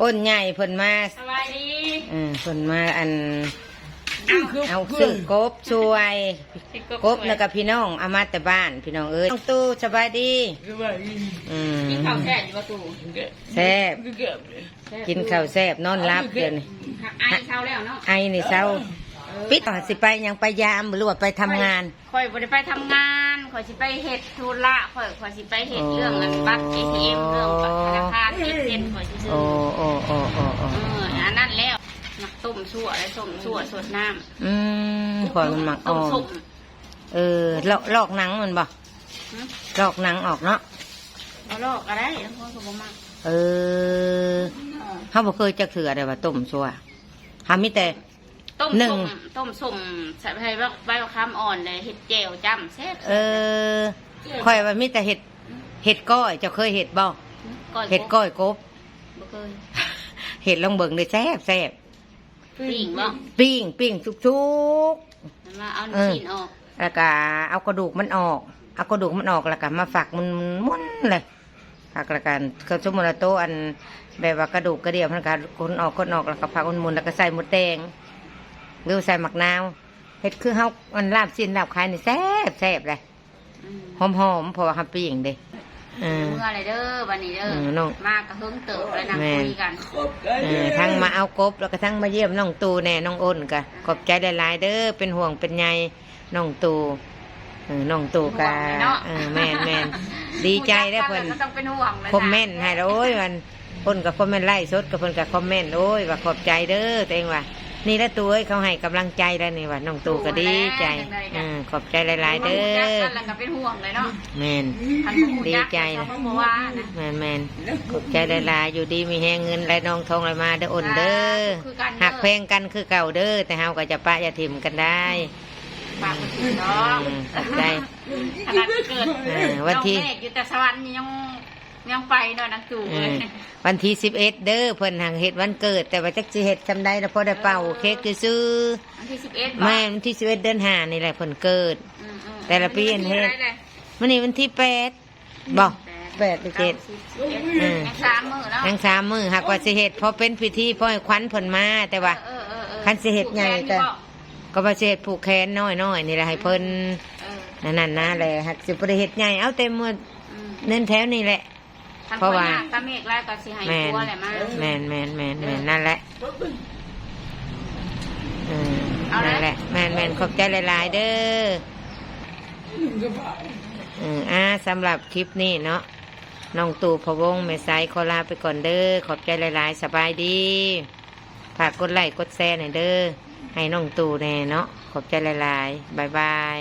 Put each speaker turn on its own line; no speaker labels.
อ้นใหญ่เพิ่นมา
สบายดี
เออเพิ่นมาอัน เอาซื้อกบช่วยกบแล้วก็พี่น้องเอามาแต่บ้านพี่น้องเอ้ยน้องตู้สบายดีอืม
กินข้าวแซ่บอยู่ประตู
แซ่บกินข้าวแซ่บนอนรับเดี๋ยวนี้
ไอเช้าแล้วเนาะ
ไอ้นี่เศร้า ปิดสิไปยังไปยามหรือว่าไปทำงาน
คอยบ่ได้ไปทำงานคอยสิไปเฮ็ดธุระคอยคอยสิไปเฮ็ดเรื่องเงินบัตร ATM เรื่องบัตรธนาคารเฮ็ดเซ็นคอยสิซื้อ
โอ้โอ้โอ้โอ้โอ้
เอออันนั้นแล้วนักต้มชั่วและต้มชั่วสดน้ำ
อืมขอยมันหมักอ
ต้ม
อก
สุก
เออลอกลอกหนังมันบ่ลอกหนังออกเนาะ
เอาลอกอะไรแล้วพ่อก็บ่มัก
เออ เขาบ่เคยจะเถื่อได้ว่าต้มชัวทำมิแต่
ต้ม
หนึ่ง
ส้มต้มส้มใส่ใบใบมะขามอ่อนเลยเฮ็ดแจ่วจ้ำแซ่บ
เออคอยว่ามิแต่เห็ดเห็ดก้อยเจะเคยเห็ดบ่
ก้อย
เห็ดก้อยกบ
บ่เคย
เห็ดลองเบิ่งเลยแซ่บแซ่บ
ปิ้งบ่
ปิ้งปิ้งชุก
มันมาเอา
เออ
ชิ้นออก
ๆแล้วก็เอากระดูกมันออก เอากระดูกมันออกแล้วก็มาฝักมันมุนเลยฝักแล้วกันเขาสมมุติว่าโตอันแบบว่ากระดูกกระเดียวมันก็คนออกคนออกแล้วก็ฝักมันมุนแล้วก็ใส่หมดแดง หรือใส่หมักนาวเห็ดคือเฮาอันลาบสิ้นลาบขายนี่แซ่บแซ่บเลย
อืม
หอมหอมๆเพราะว่าฮัปปี้อย่างเด้เออ
เมื่อไรเด้อบันนี้เด้อ
เออน้อง
มากกระเฮิงเติบแล้วนั่ง
แม่
คุยกัน
เออทั้งมาเอากบแล้วก็ทั้งมาเยี่ยมน้องตูแน่น้องอ้นกะขอบใจหลายๆเด้อเป็นห่วงเป็นใยน้องตูเออน้องตูกะเออแม่นแม่นดีใจได้อเพิ่น
ก็ต้องเป็นห่วงเลย
คอมเมนต์ให้แล้วโอ้ยมันเพิ่นกับคอมเมนต์ไล่สดกับเพิ่นกับคอมเมนต์โอ้ยว่าขอบใจเด้อตัวเองว่า นี่ละตัวเอ้ยเขาให้กำลังใจแล้วนี่ว่าน้องตูก็ดีใจเออขอบใจหลาย ๆ เด้
รู้จัก
อ
กันแล้วก็เป็นห่วงเลยเนาะ
แม่น
คันบ่รู้
ดี
จัก
ใจ
ก็
นะ
บ่ว่านะ
แมนแมนขอบใจหลายๆอยู่ดีมีแหงเงินไหลนองทองไหลมาเด้ออ่นเด้อ
คือกันเด้อ
หักเพลงกันคือเก่าเด้อแต่เฮาก็จะปะอย่าถิ่มกันได้
ฝากคนอื่นเนาะ
อืมขอบใจ
ขนาดเกิด
เออวันที่
น้องเมฆอยู่แต่สวรรค์นี่ยัง ยังไปเนาะนักจู่
เอ
เล
อยวันที่สิบเอ็ดเด้อเพิ่นหังเฮ็ดวันเกิด แต่ว่าจักสิเฮ็ดจำได้แล้วพอได้เป่าเค้กคือซื้อ
วันที่สิบเอ็ด
แม่วันที่สิบเอ็ดเดือนห้านี่แหละเพิ่นเกิด แต่ละปีเห็นเฮ็ดวันนี้วันที่แปดบอกแปดหรือเจ็ดเออ
ยังสามมื้อเนาะ
ทั้งสามมือหากว่าสิเฮ็ดพอเป็นพิธีพอให้ขวัญเพิ่นมาแต่ว่า
เออเออเออ
คันสิเฮ็ดใหญ่ก็ ก็ว่าสิเฮ็ดผูกแขนน้อยๆนี่แหละให้เพิ่น
เออ
นั่นนั่นนะแหละหักสิบ่ได้เฮ็ดใหญ่เอาเต็มมือ
อืม
เน้นแถวนี่แหละ
คัน
เพราะว่า
ข้อยอยกตาเมฆไล่ก็สิให้
แม่น
ตัวแหละมา
แม่นแม่นแม่นแม่นนั่นแหละเออ
เอาเลย
นั่นแหละแม่นแม่นขอบใจหลาย ๆ เด้อเอออ่าสำหรับคลิปนี้เนาะน้องตู่พะวงแม่ไซขอลาไปก่อนเด้อขอบใจหลาย ๆ สบายดีฝากกดไลค์กดแชร์หน่อยเด้อให้น้องตู่แน่เนาะขอบใจหลาย ๆบ๊ายบาย